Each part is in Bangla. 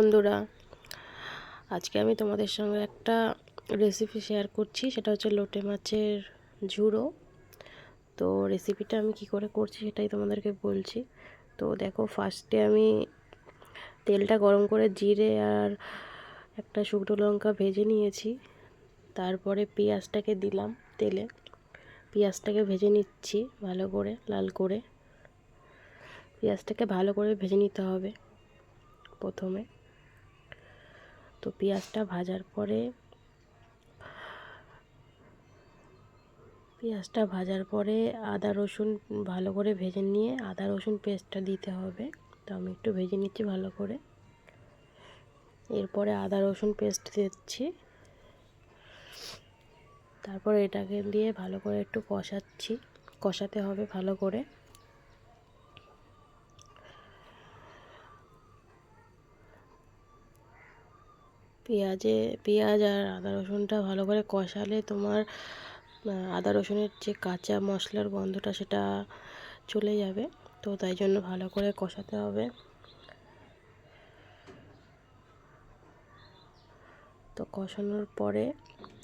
বন্ধুরা, আজকে আমি তোমাদের সঙ্গে একটা রেসিপি শেয়ার করছি। সেটা হচ্ছে লোটে মাছের ঝুড়ো। তো রেসিপিটা আমি কি করে করছি সেটাই তোমাদেরকে বলছি। তো দেখো ফার্স্টে আমি তেলটা গরম করে জিরে আর একটা শুকনো লঙ্কা ভেজে নিয়েছি। তারপরে পেঁয়াজটাকে দিলাম তেলে। পেঁয়াজটাকে ভেজে নিচ্ছি ভালো করে, লাল করে। পেঁয়াজটাকে ভালো করে ভেজে নিতে হবে প্রথমে। তো পেঁয়াজটা ভাজার পরে, পেঁয়াজটা ভাজার পরে আদা, রসুন ভালো করে ভেজে নিয়ে আদা, রসুন পেস্টটা দিতে হবে। তো আমি একটু ভেজে নিচ্ছি ভালো করে। এরপরে আদা, রসুন পেস্ট দিচ্ছি। তারপরে এটাকে দিয়ে ভালো করে একটু কষাচ্ছি। কষাতে হবে ভালো করে। পেঁয়াজে, পেঁয়াজ আর আদা রসুনটা ভালো করে কষালে তোমার আদা রসুনের যে কাঁচা মশলার গন্ধটা সেটা চলে যাবে। তো তাই জন্য ভালো করে কষাতে হবে। তো কষানোর পরে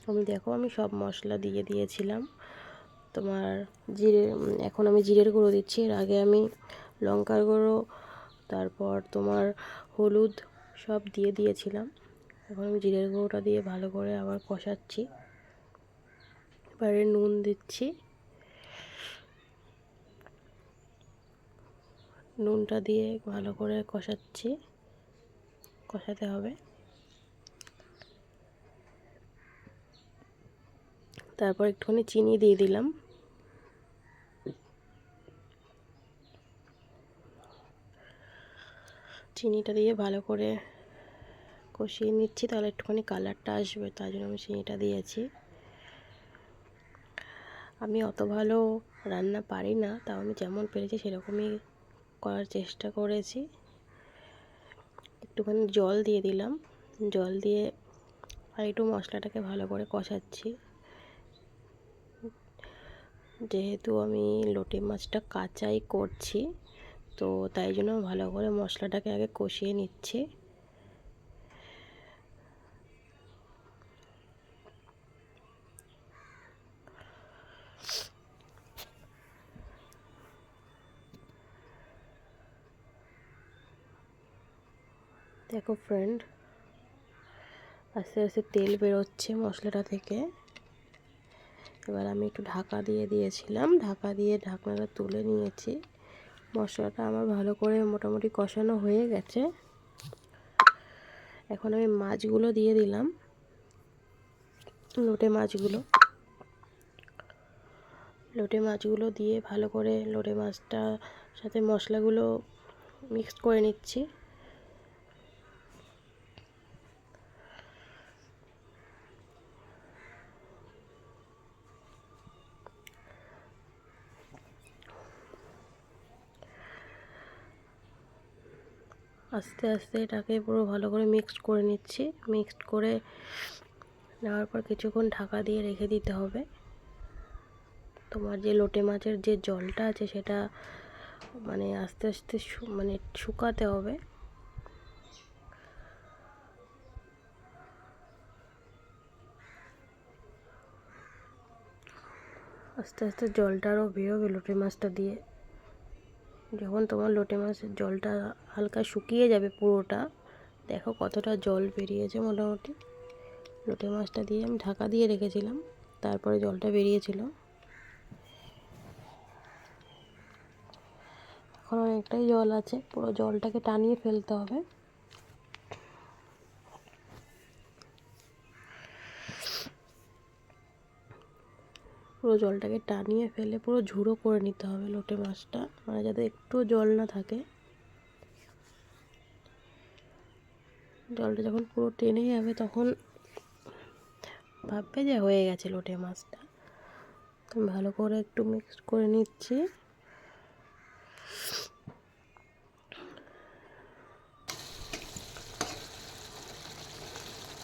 আমি দেখো, আমি সব মশলা দিয়ে দিয়েছিলাম। তোমার জিরে, এখন আমি জিরের গুঁড়ো দিচ্ছি। এর আগে আমি লঙ্কার গুঁড়ো, তারপর তোমার হলুদ সব দিয়ে দিয়েছিলাম। এখন আমি জিরের গুঁড়োটা দিয়ে ভালো করে আবার কষাচ্ছি। এবারে নুন দিচ্ছি। নুনটা দিয়ে ভালো করে কষাচ্ছি। কষাতে হবে। তারপর একটুখানি চিনি দিয়ে দিলাম। চিনিটা দিয়ে ভালো করে কষিয়ে নিচ্ছি, তাহলে একটুখানি কালারটা আসবে, তার জন্য আমি চিনিটা দিয়েছি। আমি অত ভালো রান্না পারি না, তাও আমি যেমন পেরেছি সেরকমই করার চেষ্টা করেছি। একটুখানি জল দিয়ে দিলাম, জল দিয়ে আর একটু মশলাটাকে ভালো করে কষাচ্ছি। যেহেতু আমি লোটে মাছটা কাঁচাই করছি, তো তাই জন্য ভালো করে মশলাটাকে আগে কষিয়ে নিচ্ছি। দেখো ফ্রেন্ড আস্তে আস্তে তেল বেরোচ্ছে মশলাটা থেকে। এবার আমি একটু ঢাকা দিয়ে দিয়েছিলাম। ঢাকা দিয়ে ঢাকনাটা তুলে নিয়েছি। মশলাটা আমার ভালো করে মোটামুটি কষানো হয়ে গেছে। এখন আমি মাছগুলো দিয়ে দিলাম, লোটে মাছগুলো। লোটে মাছগুলো দিয়ে ভালো করে, লোটে মাছটা সাথে মশলাগুলো মিক্সড করে নিচ্ছি। আস্তে আস্তে এটাকে পুরো ভালো করে মিক্সড করে নিচ্ছি। মিক্সড করে নেওয়ার পর কিছুক্ষণ ঢাকা দিয়ে রেখে দিতে হবে। তোমার যে লোটে মাছের যে জলটা আছে সেটা মানে আস্তে আস্তে মানে শুকাতে হবে। আস্তে আস্তে জলটা আরও বেরোবে লোটে মাছটা দিয়ে। যখন তোমার লোটে মাছের জলটা হালকা শুকিয়ে যাবে পুরোটা, দেখো কতটা জল বেরিয়েছে মোটামুটি। লোটে মাছটা দিয়ে আমি ঢাকা দিয়ে রেখেছিলাম, তারপরে জলটা বেরিয়েছিল। এখন অনেকটাই জল আছে, পুরো জলটাকে টানিয়ে ফেলতে হবে। পুরো জলটাকে টানিয়ে ফেলে, পুরো ঝুড়ো করে নিতে হবে লোটে মাছটা মানে যাতে একটু জল না থাকে। জলটা যখন পুরো টেনে যাবে তখন ভাববে যে হয়ে গেছে লোটে মাছটা। ভালো করে একটু মিক্স করে নিচ্ছি।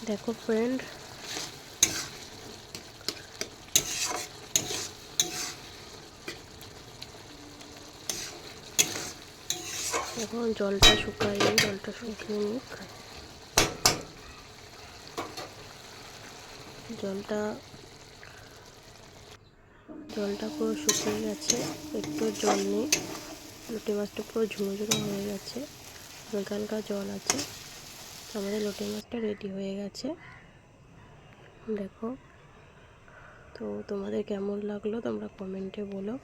দেখো ফ্রেন্ড এখন জলটা শুকাই জলটা শুকিয়ে নিই জলটা জলটা পুরো শুকিয়ে গেছে, একটু জল নেই। লোটে মাছটা পুরো ঝুমো হয়ে গেছে হালকা হালকা জল আছে। আমাদের লোটে মাছটা রেডি হয়ে গেছে। দেখো, তো তোমাদের কেমন লাগল তোমরা কমেন্টে বলো।